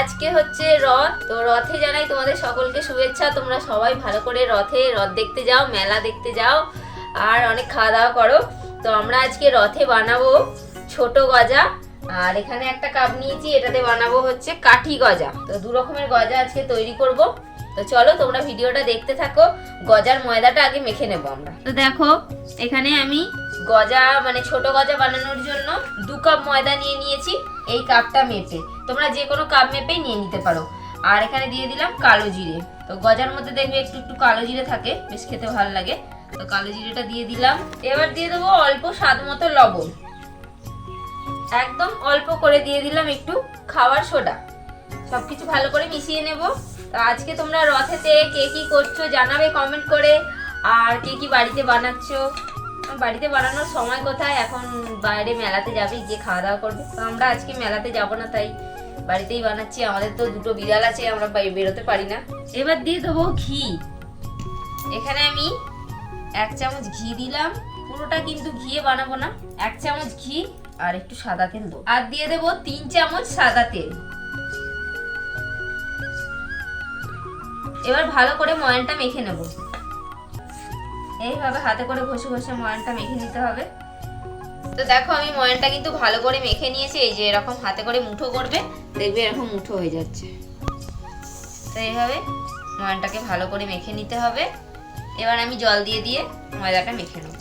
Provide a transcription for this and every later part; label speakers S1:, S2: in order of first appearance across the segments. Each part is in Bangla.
S1: আজকে হচ্ছে রথ, তো রথে জানাই তোমাদের সকলকে শুভেচ্ছা। তোমরা সবাই ভালো করে রথে রথ দেখতে যাও, মেলা দেখতে যাও, আর অনেক খাওয়া দাওয়া করো। তো আমরা আজকে রথে বানাবো ছোট গজা, আর এখানে একটা কাপ নিয়েছি, এটাতে বানাবো হচ্ছে কাঠি গজা। তো দু রকমের গজা আজকে তৈরি করব। তো চলো তোমরা ভিডিওটা দেখতে থাকো, গজার ময়দাটা আগে মেখে নেব আমরা। তো দেখো, এখানে আমি গজা মানে ছোট গজা বানানোর জন্য দু কাপ ময়দা নিয়ে নিয়েছি, এই কাপটা মেপে। তোমরা যে কোনো কাপ মেপেই নিয়ে নিতে পারো। আর এখানে দিয়ে দিলাম কালো জিরে। তো গজার মধ্যে দেখবে একটু একটু কালো জিরে থাকে, বেশ খেতে ভালো লাগে। তো কালো জিরেটা দিয়ে দিলাম। এবার দিয়ে দেবো অল্প স্বাদ মতো লবণ। একদম অল্প করে দিয়ে দিলাম একটু খাওয়ার সোডা। সবকিছু ভালো করে মিশিয়ে নেব। তো আজকে তোমরা রথেতে কে কি করছ জানাবে কমেন্ট করে। আর কে কি বাড়িতে বানাচ্ছো। বাড়িতে বানানোর সময় কোথায়? এখন বাইরে মেলাতে যাবে, গিয়ে খাওয়া দাওয়া করবে। আমরা আজকে মেলাতে যাব না, তাই বাড়িতেই বানাচ্ছি। আমাদের তো দুটো বিড়াল আছে, আমরা বেরোতে পারি না। এবার দিয়ে দেবো ঘি। এখানে আমি এক চামচ ঘি দিলাম। পুরোটা কিন্তু ঘিয়ে বানাবো না। এক চামচ ঘি আর একটু সাদা তেল দেবো। আর দিয়ে দেবো তিন চামচ সাদা তেল। এবার ভালো করে ময়ানটা মেখে নেব। এইভাবে হাতে করে ঘষে ঘষে ময়ানটা মেখে নিতে হবে। তো দেখো আমি ময়ানটা কিন্তু ভালো করে মেখে নিয়েছি, এই যে এরকম হাতে করে মুঠো করবে, দেখবে এরকম মুঠো হয়ে যাচ্ছে। তো এইভাবে ময়ানটাকে ভালো করে মেখে নিতে হবে। এবার আমি জল দিয়ে দিয়ে ময়দাটা মেখে নেব।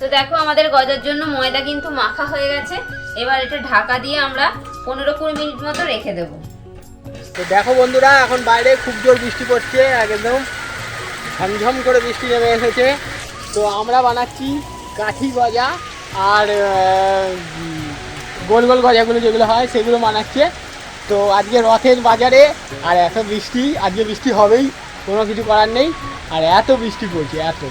S1: তো দেখো আমাদের গজার জন্য ময়দা কিন্তু মাখা হয়ে গেছে, এবার এটা ঢাকা দিয়ে আমরা পনেরো কুড়ি মিনিট মতো রেখে দেবো।
S2: তো দেখো বন্ধুরা, এখন বাইরে খুব জোর বৃষ্টি পড়ছে, একদম। ঝমঝম করে বৃষ্টি নেমে এসেছে। তো আমরা বানাচ্ছি কাঠি গজা আর গোল গোল গজাগুলো যেগুলো হয় সেগুলো বানাচ্ছে। তো আজকে রথের বাজারে আর এত বৃষ্টি আজকে বৃষ্টি হবেই কোনো কিছু করার নেই। আর এত বৃষ্টি পড়ছে এত।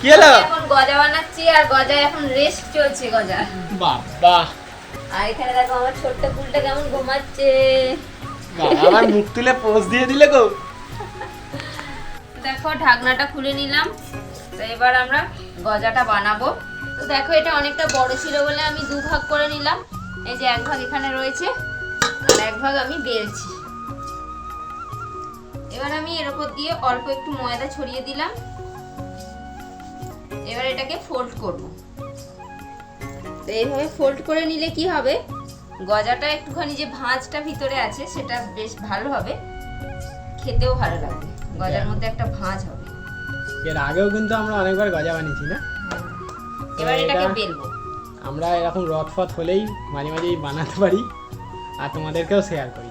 S2: কি হলো?
S1: এখন গজা বানাচ্ছি আর গজা এখন রেস্ট চলছে গজা।
S2: বাহ বাহ
S1: আর এখানে দেখো আমার ছোট্ট ফুলটা কেমন ঘুমাচ্ছে।
S2: আবার মুখ তুলে পোজ দিয়ে দিলে গো।
S1: দেখো, ঢাকনাটা খুলে নিলাম। তো এবার আমরা গজাটা বানাবো। তো দেখো, এটা অনেকটা বড় ছিল বলে আমি দু ভাগ করে নিলাম। এই যে এক ভাগ এখানে রয়েছে, আর এক ভাগ আমি বেলছি। এবার আমি এর উপর দিয়ে অল্প একটু ময়দা ছড়িয়ে দিলাম। এবার এটাকে ফোল্ড করব। তো এইভাবে ফোল্ড করে নিলে কি হবে? গজাটা একটুখানি যে ভাঁজটা ভিতরে আছে, সেটা বেশ ভালো হবে। খেতেও ভালো লাগবে। গজার মধ্যে একটা ভাঁজ হবে।
S2: এর আগেও কিন্তু আমরা অনেকবার গজা বানিয়েছি না?
S1: এবার এটাকে
S2: এটা-
S1: বেলবো।
S2: আমরা এরকম রথ ফথ হলেই মাঝে মাঝেই বানাতে পারি আর তোমাদেরকেও শেয়ার করি।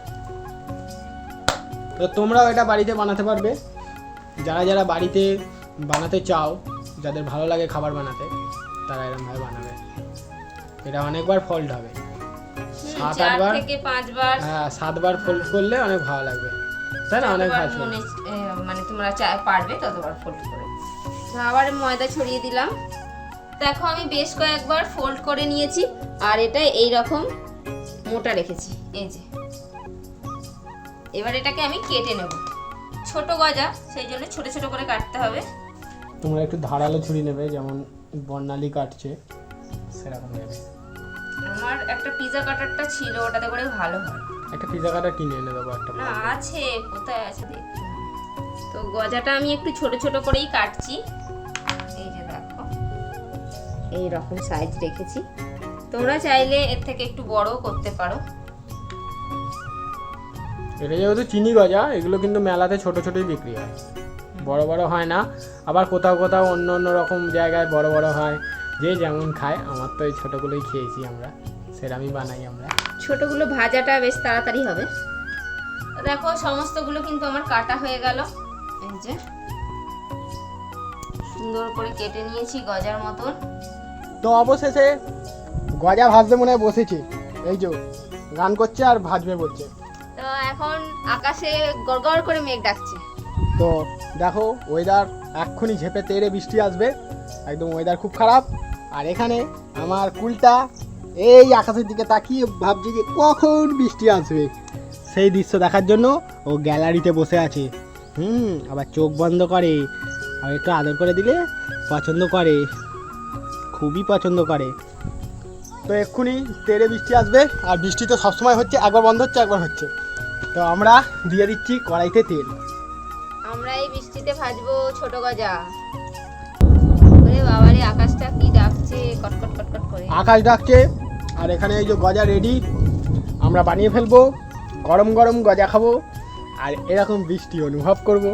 S2: তো তোমরাও এটা বাড়িতে বানাতে পারবে। যারা যারা বাড়িতে বানাতে চাও যাদের ভালো লাগে খাবার বানাতে তারা এরকমভাবে বানাবে। এটা অনেকবার ফল্ট হবে। সাত আটবার
S1: থেকে পাঁচবার।
S2: হ্যাঁ সাতবার ফোল্ড করলে অনেক ভালো লাগবে। তাই না অনেক
S1: মনে মানে তোমরা চা- পারবে ততবার ফোল্ড করে। আবার ময়দা ছড়িয়ে দিলাম। দেখো আমি বেশ কয়েকবার ফোল্ড করে নিয়েছি আর এটা এই রকম মোটা রেখেছি। এই যে। এবার এটাকে আমি কেটে নেব। ছোট গজা সেই জন্য ছোট ছোট করে কাটতে হবে।
S2: তোমরা একটু ধারালো ছুরি নেবে যেমন বর্ণালী কাটছে সেরকম নেবে।
S1: আমার একটা পিজা কাটারটা ছিল ওটাতে করে ভালো হয়।
S2: একটা পিজা কাটা কিনে এনে দেবো একটা
S1: না আছে কোথায় আছে হবে। তো গজাটা আমি একটু ছোট ছোট করেই কাটছি। এই যে দেখো এই রকম সাইজ রেখেছি। তোমরা চাইলে এর থেকে একটু বড়ও করতে পারো।
S2: এটা যেহেতু চিনি গজা এগুলো কিন্তু মেলাতে ছোট ছোটই বিক্রি হয়। বড় বড় হয় না আবার কোথাও কোথাও অন্য অন্য রকম জায়গায় বড় বড় হয়। যে যেমন খায় আমার তো এই ছোটোগুলোই খেয়েছি আমরা সেরামই বানাই আমরা।
S1: ছোটগুলো ভাজাটা বেশ তাড়াতাড়ি হবে। দেখো সমস্তগুলো কিন্তু আমার কাটা হয়ে গেল। এই যে সুন্দর করে কেটে নিয়েছি গজার মতন।
S2: তো অবশেষে গজা ভাজতে মনে হয় বসেছে। এই যে গান করছে আর ভাজবে বলছে।
S1: তো এখন আকাশে গড়গড় করে মেঘ ডাকছে।
S2: তো দেখো ওয়েদার এক্ষুনি ঝেপে তেড়ে বৃষ্টি আসবে। একদম ওয়েদার খুব খারাপ। আর এখানে আমার কুলটা এই আকাশের দিকে তাকিয়ে ভাবছি যে কখন বৃষ্টি আসবে। সেই দৃশ্য দেখার জন্য ও গ্যালারিতে বসে আছে। হুম আবার চোখ বন্ধ করে। আর একটু আদর করে দিলে পছন্দ করে। খুবই পছন্দ করে। তো এক্ষুনি তেড়ে বৃষ্টি আসবে। আর বৃষ্টি তো সবসময় হচ্ছে একবার বন্ধ হচ্ছে একবার হচ্ছে। তো আমরা দিয়ে দিচ্ছি কড়াইতে তেল।
S1: আমরা এই বৃষ্টিতে ভাজবো ছোট গজা। ওরে বাবারে আকাশটা কি ডাকছে কটকট কটকট করে।
S2: আকাশ ডাকছে আর এখানে এই যে গজা রেডি আমরা বানিয়ে ফেলব গরম গরম গজা খাব আর এরকম বৃষ্টি অনুভব করব।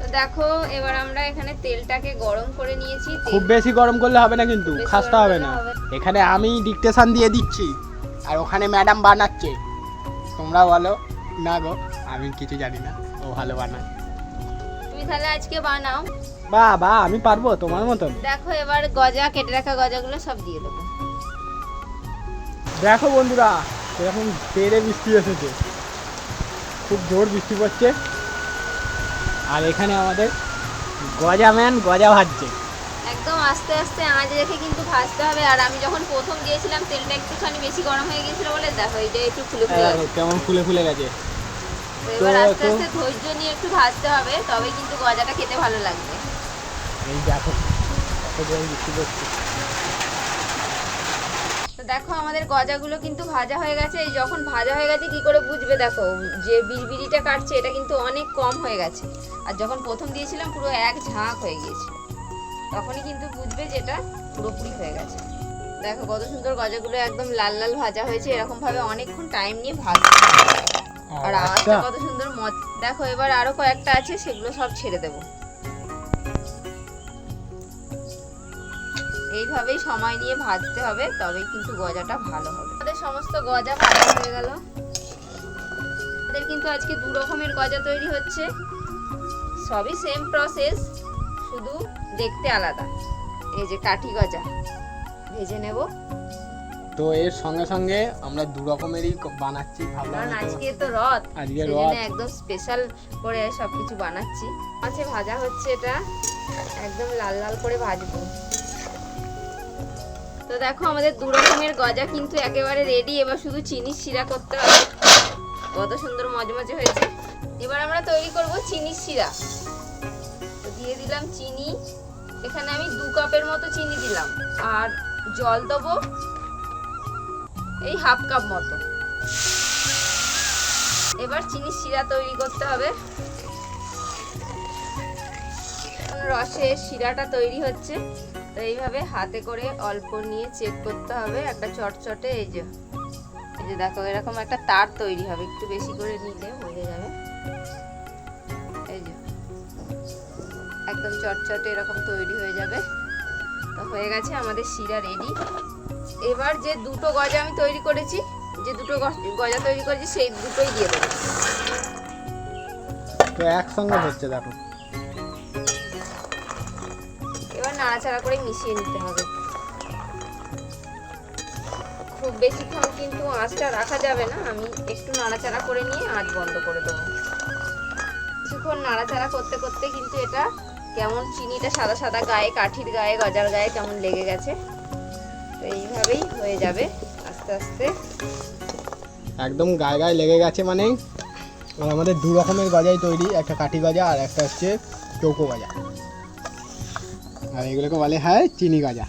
S1: তো দেখো এবার আমরা এখানে তেলটাকে গরম করে নিয়েছি।
S2: খুব বেশি গরম করলে হবে না কিন্তু খাসতে হবে না। এখানে আমি ডিকটেশন দিয়ে দিচ্ছি আর ওখানে ম্যাডাম বানাচ্ছে। তোমরা বলো না গো আমি কিছু জানি না ও ভালো বানায়।
S1: তুমি তাহলে আজকে বানাও।
S2: বা বা আমি পারব তোমার মতন।
S1: দেখো এবার গজা কেটে রাখা গজাগুলো সব দিয়ে দেবো।
S2: দেখো বন্ধুরা এরকম তেরে বৃষ্টি এসেছে। খুব জোর বৃষ্টি পড়ছে। আর এখানে আমাদের গজা ম্যান গজা ভাজছে।
S1: একদম আস্তে আস্তে আঁচ রেখে কিন্তু ভাজতে হবে। আর আমি যখন প্রথম দিয়েছিলাম তেলটা একটুখানি বেশি গরম হয়ে গিয়েছিল বলে দেখো এটা একটু ফুলে ফুলে গেছে।
S2: কেমন ফুলে ফুলে গেছে।
S1: এবার আস্তে আস্তে ধৈর্য নিয়ে একটু ভাজতে হবে তবে কিন্তু গজাটা খেতে ভালো লাগবে।
S2: এই দেখো কত বৃষ্টি পড়ছে।
S1: দেখো আমাদের গজাগুলো কিন্তু ভাজা হয়ে গেছে। এই যখন ভাজা হয়ে গেছে কি করে বুঝবে দেখো? যে বিড়বিড়িটা কাটছে এটা কিন্তু অনেক কম হয়ে গেছে। আর যখন প্রথম দিয়েছিলাম পুরো এক ঝাঁক হয়ে গিয়েছিল তখনই কিন্তু বুঝবে যে এটা পুরোপুরি হয়ে গেছে। দেখো কত সুন্দর গজাগুলো একদম লাল লাল ভাজা হয়েছে। এরকম ভাবে অনেকক্ষণ টাইম নিয়ে ভাজতে আর
S2: আচ্ছা।
S1: আওয়াজটা কত সুন্দর মজ দেখো এবার আরও কয়েকটা আছে সেগুলো সব ছেড়ে দেবো। এইভাবেই সময় নিয়ে ভাজতে হবে তবেই কিন্তু গজাটা ভালো হবে। আমাদের সমস্ত গজা ভালো হয়ে গেল। আমাদের কিন্তু আজকে দু রকমের গজা তৈরি হচ্ছে। সবই সেম প্রসেস শুধু দেখতে আলাদা। এই যে কাঠি গজা ভেজে নেব।
S2: তো এর সঙ্গে সঙ্গে আমরা দু রকমেরই বানাচ্ছি ভাবলাম
S1: কারণ আজকে তো রথ
S2: আজকে রথ।
S1: একদম স্পেশাল করে সবকিছু বানাচ্ছি। আছে ভাজা হচ্ছে এটা একদম লাল লাল করে ভাজবো। তো দেখো আমাদের দু রকমের গজা কিন্তু একেবারে রেডি এবার শুধু চিনি শিরা করতে হবে। কত সুন্দর মজমজে হয়েছে। এবার আমরা তৈরি করব চিনি শিরা। তো দিয়ে দিলাম চিনি। এখানে আমি দু কাপের মতো চিনি দিলাম। আর জল দেবো এই হাফ কাপ মতো। এবার চিনি শিরা তৈরি করতে হবে। রসে শিরাটা তৈরি হচ্ছে। তো এইভাবে হাতে করে অল্প নিয়ে চেক করতে হবে। একটা চটচটে এই যে এই যে দেখো, এরকম একটা তার তৈরি হবে। একটু বেশি করে নিলে হয়ে যাবে। এই যে, একদম চটচটে এরকম তৈরি হয়ে যাবে। তো হয়ে গেছে, আমাদের শিরা রেডি এবার যে দুটো গজা আমি তৈরি করেছি, যে দুটো গজা তৈরি করেছি, সেই দুটোই দিয়ে দেবো।
S2: তো একসঙ্গে হচ্ছে দেখো।
S1: নাড়াচাড়া করে মিশিয়ে নিতে হবে। খুব বেশিক্ষণ কিন্তু আঁচটা রাখা যাবে না। আমি একটু নাড়াচাড়া করে নিয়ে আঁচ বন্ধ করে দেবো। কিছুক্ষণ নাড়াচাড়া করতে করতে কিন্তু এটা কেমন চিনিটা সাদা সাদা গায়ে, কাঠির গায়ে, গজার গায়ে কেমন লেগে গেছে। তো এইভাবেই হয়ে যাবে আস্তে আস্তে।
S2: একদম গায়ে গায়ে লেগে গেছে মানে। আমাদের দু রকমের গজাই তৈরি। একটা কাঠি গজা আর একটা হচ্ছে চৌকো গজা। আর এগুলোকে বলে হয় চিনি গজা।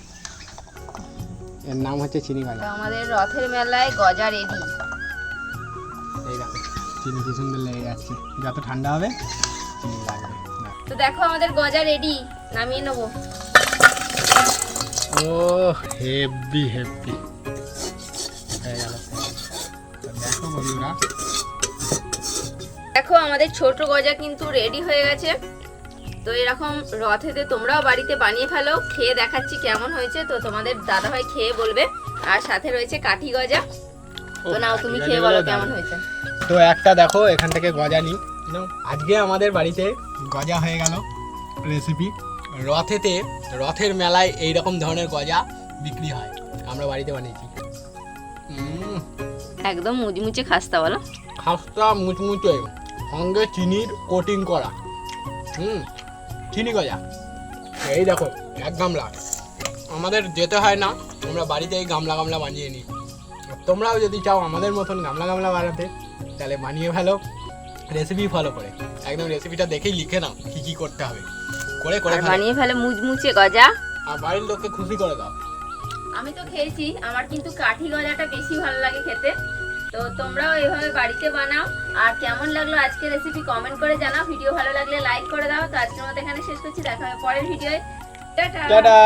S2: এর নাম হচ্ছে চিনি গজা।
S1: আমাদের রথের মেলায় গজা রেডি
S2: এই দেখো চিনি কি সুন্দর লেগে যাচ্ছে। যত ঠান্ডা হবে চিনি লাগবে।
S1: তো দেখো আমাদের গজা রেডি নামিয়ে নেব।
S2: ও হেভি হেভি হয়ে গেল দেখো বন্ধুরা।
S1: দেখো আমাদের ছোট গজা কিন্তু রেডি হয়ে গেছে। তো এরকম রথেতে তোমরাও বাড়িতে বানিয়ে ফেলো। খেয়ে দেখাচ্ছি কেমন হয়েছে। তো তোমাদের দাদাভাই খেয়ে বলবে। আর সাথে রয়েছে কাঠি গজা। তো নাও তুমি খেয়ে বলো কেমন হয়েছে?
S2: তো একটা দেখো এখান থেকে গজা নিই। আজকে আমাদের বাড়িতে গজা হয়ে গেল রেসিপি রথেতে রথের মেলায় এই রকম ধরনের গজা বিক্রি হয়। আমরা বাড়িতে বানিয়েছি।
S1: একদম মুচমুচে খাস্তা বলো।
S2: খাস্তা মুচমুচে সঙ্গে চিনির কোটিং করা। হুম চিনি গজা। এই দেখো এক গামলা। আমাদের যেতে হয় না আমরা বাড়িতে এই গামলা গামলা বানিয়ে নিই তোমরাও যদি চাও আমাদের মতন গামলা গামলা বানাতে তাহলে বানিয়ে ফেলো রেসিপি ফলো করে। একদম রেসিপিটা দেখেই লিখে নাও কী কী করতে হবে। করে করে
S1: বানিয়ে ফেলে মুচমুচে গজা।
S2: আর বাড়ির লোককে খুশি করে দাও।
S1: আমি তো খেয়েছি আমার কিন্তু কাঠি গজাটা বেশি ভালো লাগে খেতে। তো তোমরাও এইভাবে বাড়িতে বানাও। আর কেমন লাগল আজকে রেসিপি কমেন্ট করে জানাও। ভিডিও ভালো লাগলে লাইক করে দাও। তো আজকের মতো এখানে শেষ করছি। দেখা হবে পরের ভিডিওয়। টাটা!
S2: টাটা!